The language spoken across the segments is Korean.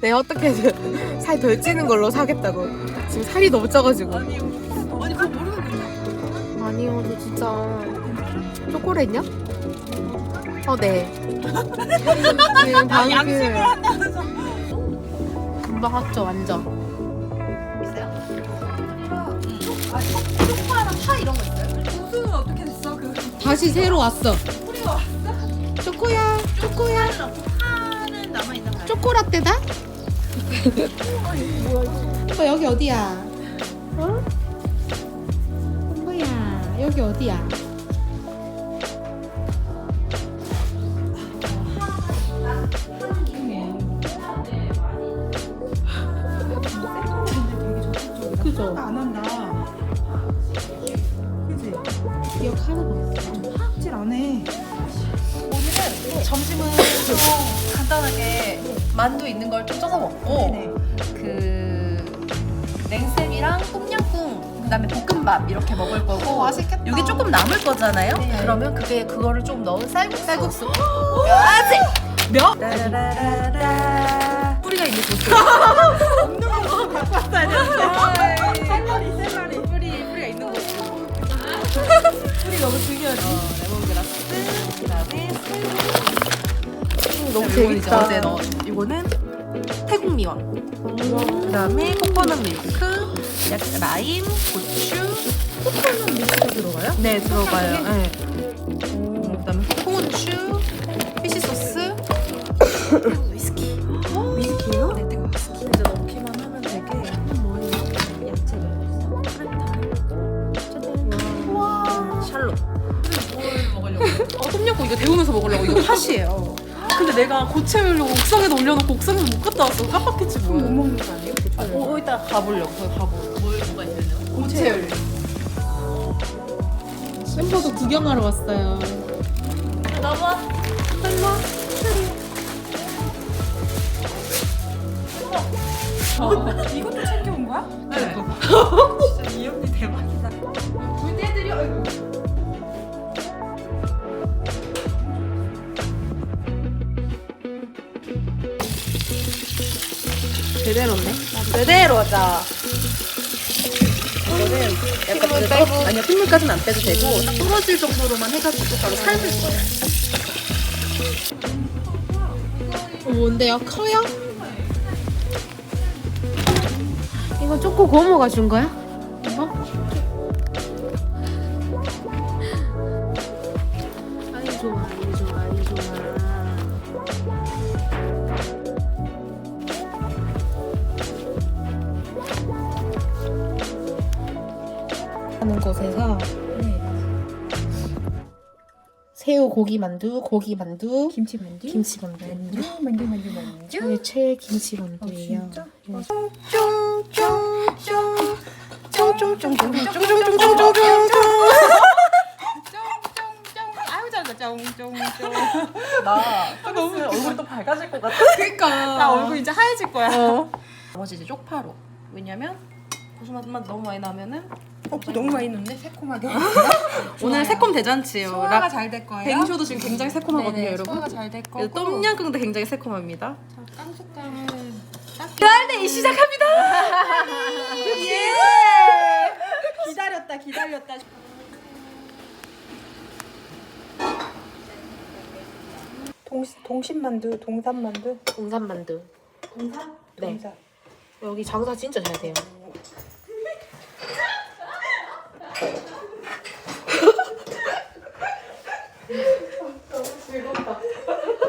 내가 어떻게든 살 덜 찌는 걸로 사겠다고. 지금 살이 너무 쪄가지고. 아니 아니 그거 모르는 거야. 아니요, 저 진짜 초콜릿냐? 어, 네. 지금 다음 양심을 기회에 한다면서. 금방 왔죠, 완전. 소파랑 파 이런 거 있어요? 무슨 어떻게 됐어? 그 다시 새로 왔어. 뿌리가? 초코야, 초코야. 파는 남아 있나 봐요. 초코라떼다? 오빠 여기 어디야? 어? 뭐야? 여기 어디야? 그죠? 안 한다. 그지? 기억하는 거 있어. 하악질 안 해. 오늘은 점심은 좀 간단하게 만두 있는 걸좀 쪄서 먹고 네. 그 냉쌤이랑 똠양꿍 그다음에 볶음밥 이렇게 먹을 거고 맛있겠다. 이게 조금 남을 거잖아요. 네. 그러면 그게 그거를 좀 넣은 쌀국수. 쌀국수. 묘하지. 묘. 따라라라라. 뿌리가 있는 소스. 없는 거 갖고 왔어야 되는데. 샐러리 샐러리 뿌리 뿌리가 있는 거. 뿌리 너무 중요하지. 레몬그라스. 그다음에 너무 이거는 재밌다. 어제 넣. 이거 는 태국 미원. 그다음에 코코넛 밀크, 약 라임, 고추. 코코넛 밀크가 들어가요? 네 들어가요. 네. 그다음에 홍후추, 피시 소스, 위스키. 위스키요? 네 태국 위스키. 이제 넣기만 하면 되게 뭐예요? 야채를 프레타. 와 샬롯. 뭘 먹으려고? 어, 똠양꿍 이거 데우면서 먹으려고 이거 팥이에요. 근데 내가 고체하려고 옥상에다 올려놓고 옥상에서 못 갔다 왔어. 깜빡했지 뭐. 못 먹는 거 아니에요? 어, 어, 이따 가보려고. 거기 가보려고. 뭘 뭐가 있어요? 고체열. 멤버도 구경하러 왔어요. 나와. 설마. 이것도 챙겨온 거야? 네. 진짜 이 언니 대박이다. 물대들이 제대로네. 제대로자. 이거는 약간 핏물 그래도- 빼고. 아니야 핏물까지는 안 빼도 되고 딱 떨어질 정도로만 해가지고 바로 삶을 거예요. 어, 뭔데요? 커요? 이거 초코 고모가 준 거야? 하는 곳에서 새우 고기 만두, 고기 만두, 김치 만두? 김치 만두. 만두 만두 만두 만두. 저의 최애 김치 만두예요. 나 너무 얼굴이 또 밝아질 것 같아 그러니까. 나 얼굴 이제 하얘질 거야 나머지 이제 쪽파로 왜냐면 고수맛만 너무 많이 나면은 어, 너무 많이 넣네. 새콤하게. 오늘 새콤 대잔치예요. 소화가 락잘될 거예요? 뱅쇼도 지금 굉장히 새콤하거든요 네네, 여러분. 소화가 잘 될 거고. 똠양꿍도 굉장히 새콤합니다. 자, 깡속깡을 네 시작합니다! 예! 기다렸다 기다렸다. 동, 동심만두 동산만두? 동산 만두. 동산? 네. 동산. 여기 장사 진짜 잘 돼요.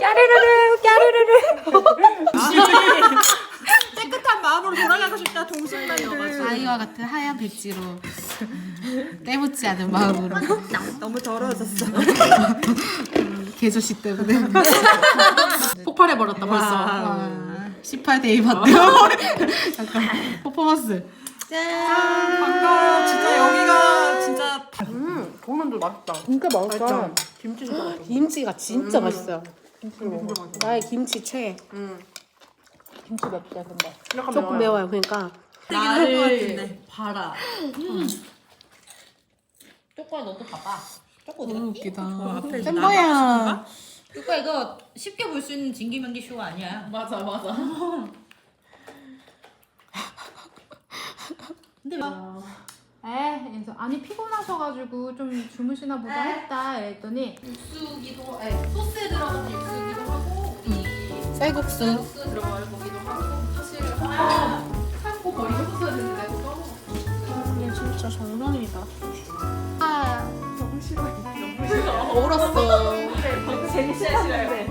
까르르르 까르르르 깨끗한 마음으로 돌아가고 싶다 동심만두 아이와 같은 하얀 백지로 때묻지 않은 마음으로. 너무 더러워졌어. 개조씨 때문에. 폭발해 버렸다 벌써. 와, 18대 2 맞대요. 약간 퍼포먼스. 짠. 반가워요 진짜 여기가 진짜 음 동만두 맛있다. 진짜 맛있다. 김치 진짜 맛있어 김치가 진짜 맛있어요. 김치 나의 김치 최애. 응. 음. 김치 맵대 근데. 약간 조금 매워요. 그러니까. 나를 봐라. 음. 음. 쪼꼬야 너도 봐봐. 쪼꼬 너무 웃기다. 앞에 쌤버야. 쪼꼬야 이거 쉽게 볼 수 있는 진기명기 쇼 아니야. 맞아 맞아. 근데 막. 에, 그래서 아니 피곤하셔가지고 좀 주무시나 보다 했다 했더니 육수기도 아니 소스에 들어가는 육수기도 하고 이 쌀국수. 쌀국수 들어갈 거기도 하고 사실 아, 삶고 버리고 했어야 되는데 까먹었어. 이게 진짜 정상이다. 아 너무 싫어. 너무 싫어. 얼었어. 제일 싫어요.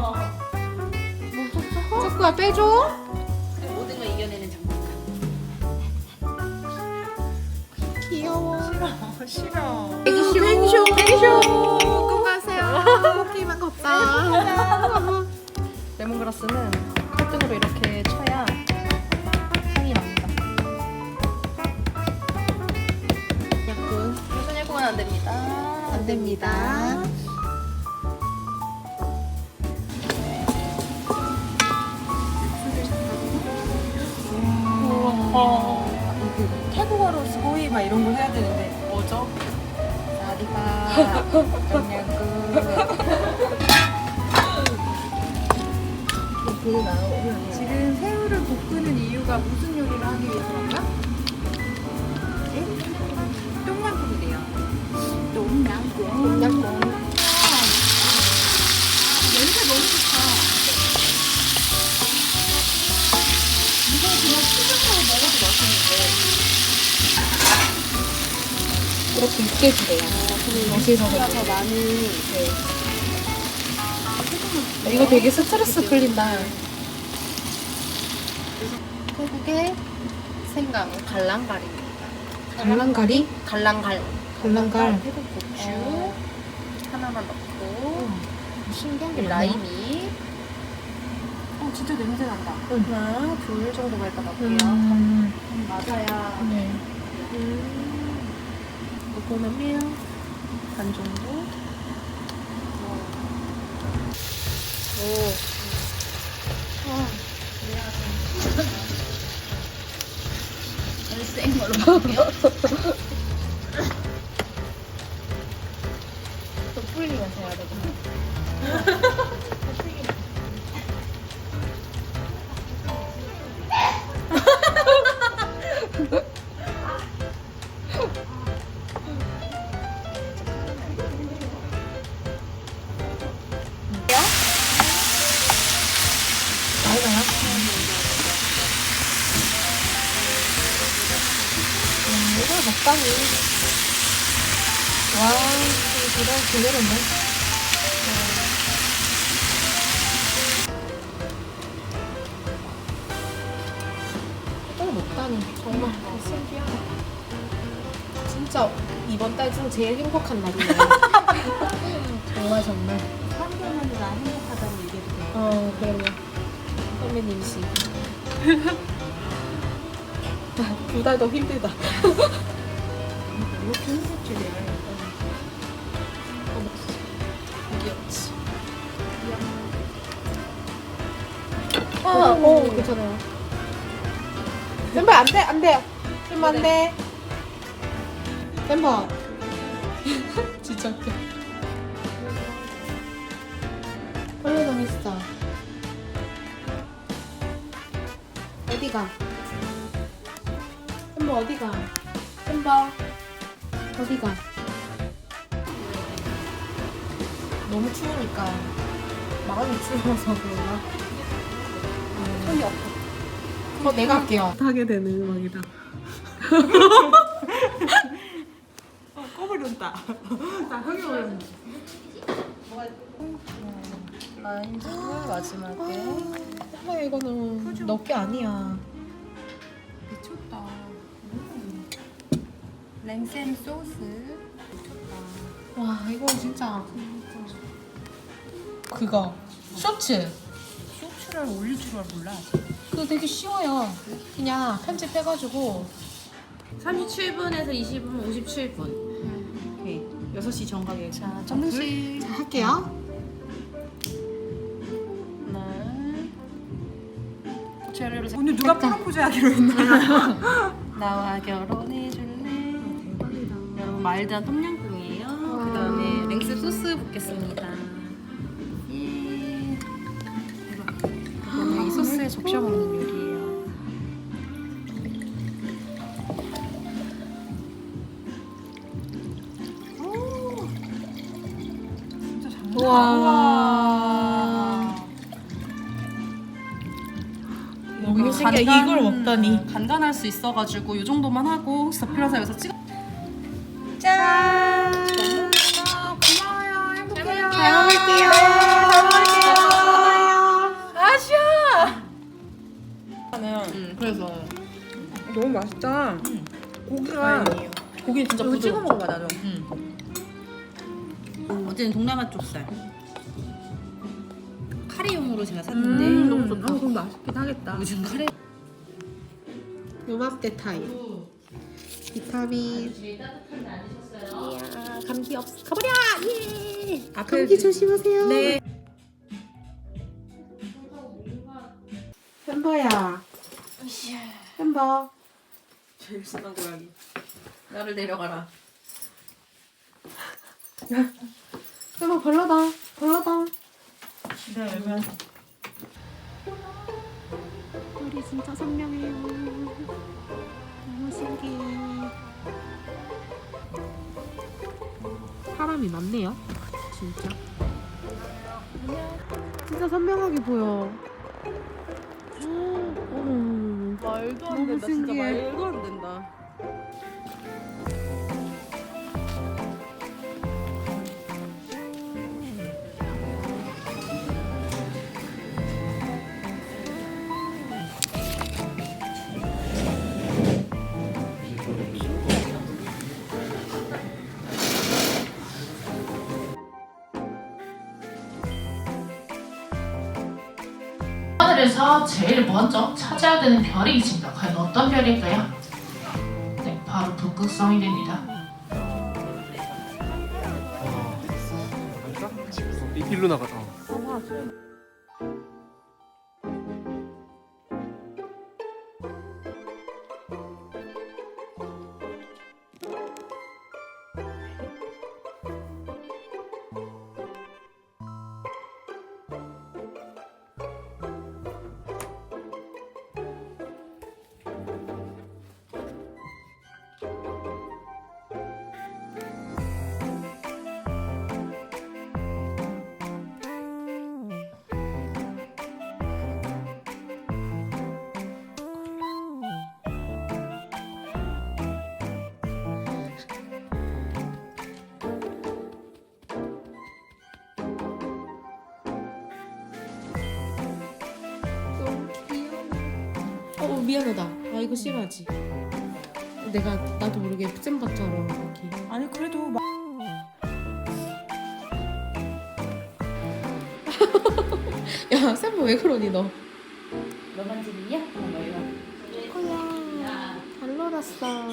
쪼꾸야 빼줘. 귀여워. 싫어. 백쇼. 백쇼. 백쇼. 꼭 가세요. 끼만 걷다. 레몬그라스는 칼등으로 이렇게 쳐야 향이 납니다. 약분. 무슨 일공은 안 됩니다. 안 됩니다. 되는데 이렇게 육개주래요. 어디서 더 많이 이거 되게 스트레스 풀린다. 태국의 생강 갈랑갈입니다. 갈랑가리? 갈랑갈. 갈랑갈. 태국 고추 어. 하나만 넣고 신기한 게 많네. 라임이 어 진짜 냄새 난다. 하나 둘 정도만 일단 넣을게요. 음, 맞아야. 네. 음, 이거 보면 반 정도. 오. 센 걸로 먹을게요. 또 풀리면서 해야 되구나. 대단, 제대로네. 이걸 먹다니. 정말 신기하다. 진짜 이번 달 중 제일 행복한 날이네요. 정말 정말. 3개월이나 행복하다고 얘기해도 돼. 어, 그럼요. 선배님이시. 두달 더 힘들다. 이렇게 힘들 줄이야. 오, 괜찮아요. 쌤바 안 돼, 안 돼. 쌤바 안 돼. 쌤바. 진짜 웃겨. 빨리 당했어. 어디가? 쌤바 어디가? 쌤바 어디가? 너무 추우니까 마음이 추워서 그런가? 손이 없어. 어, 내가 할게요. 하게 되는 음악이다. 꺼버렸다. 나 흥이 오렸네. 라임즙을 마지막에 엄마 이거는 너게 아니야. 미쳤다. 랭센 소스. 와 이거 진짜 그거 쇼츠. 쇼츠를 올릴 줄 몰라. 그거 되게 쉬워요. 그냥 편집해가지고 37분에서 20분, 57분. 오케이. 6시 정각에. 자, 점심. 자, 할게요. 하나. 재료를 사- 오늘 누가 프로포즈 하기로 했나? 나와 결혼해 줄래? 여러분 말단 똠양꿍이에요. 그 다음에 랭스 소스 붓겠습니다. 소스에 적셔 먹는 요리예요. 진짜 장난 우와. 너무 신기해. 이걸 먹다니. 간간할 수 있어가지고 이 정도만 하고 스타필라사 여기서 찍어. 짠. 아, 잘 먹을게요. 음, 그래서 너무 맛있다. 고기가 다행이에요. 고기 진짜 여기 찍어. 먹어봐 나도. 어제는 동남아 쪽살 카레용으로 제가 샀는데 음, 너무 좋다. 아, 그럼 맛있긴 하겠다. 요즘 카레 요맘때 타임. 비타민. 이야, 감기 없. 가버려. 예. 아, 감기 조심하세요. 네. 햄버야. 햄버. 제일 순한 고양이. 나를 내려가라. 햄버 벌러다. 벌러다. 네, 열면. 우리 진짜 선명해요. 너무 신기해. 사람이 많네요. 진짜. 진짜 선명하게 보여. 말도 안 된다, 진짜 말도 안 된다. 하늘에서 제일 먼저 찾아야 되는 별이 있습니다. 과연 어떤 별일까요? 네, 바로 북극성이 됩니다. 이 일로 나가. 어. 미안하다. 아 이거 싫어하지. 내가 나도 모르게 잼버처럼 이렇게. 아니 그래도 막 야 샘버 왜 그러니 너? 너만 집이냐? 어, 너 이거. 거야. 잘 놀았어.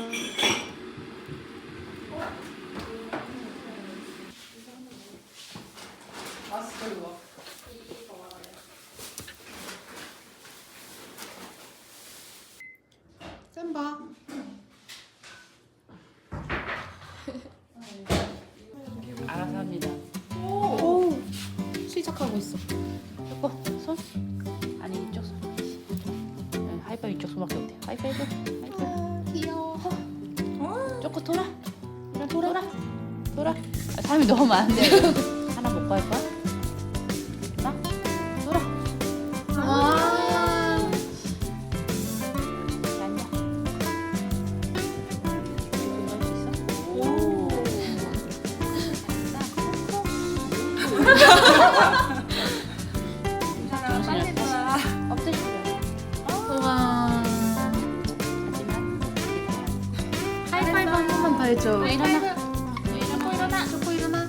아, 귀여워. 쪼꼬 돌아. 돌아 돌아. 돌아. 아, 사람이 너무 많은데 하나 먹고 할 거야? 더 해줘. 너 일어나. 너 일어나. 일어나. 초코 일어나.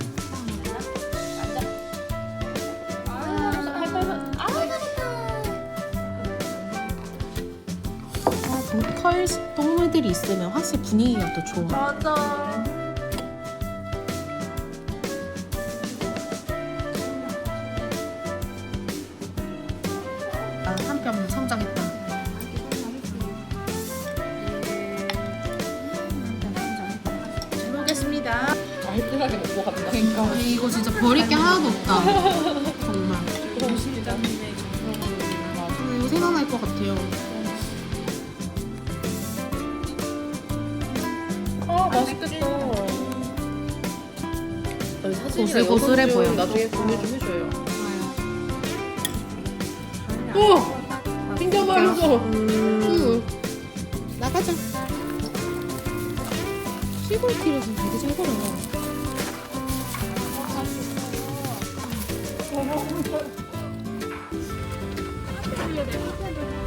보컬 동물들이 있으면 확실히 분위기가 더 좋아. 맞아. 아, 먹겠습니다. 알뜰하게 먹고 갑니다. 그러니까 이거 진짜 버릴 게 하나도 없다. 정말. 음, 이거 생각날 것 같아요. 아 맛있겠다. 여기 사진 고슬 고슬해 보여. 나중에 공유 좀 해줘요. 어! 튕겨버렸어. 응. 나가자. 시골길을 좀 되게 잘 걸어. 어, 어, 어, 어.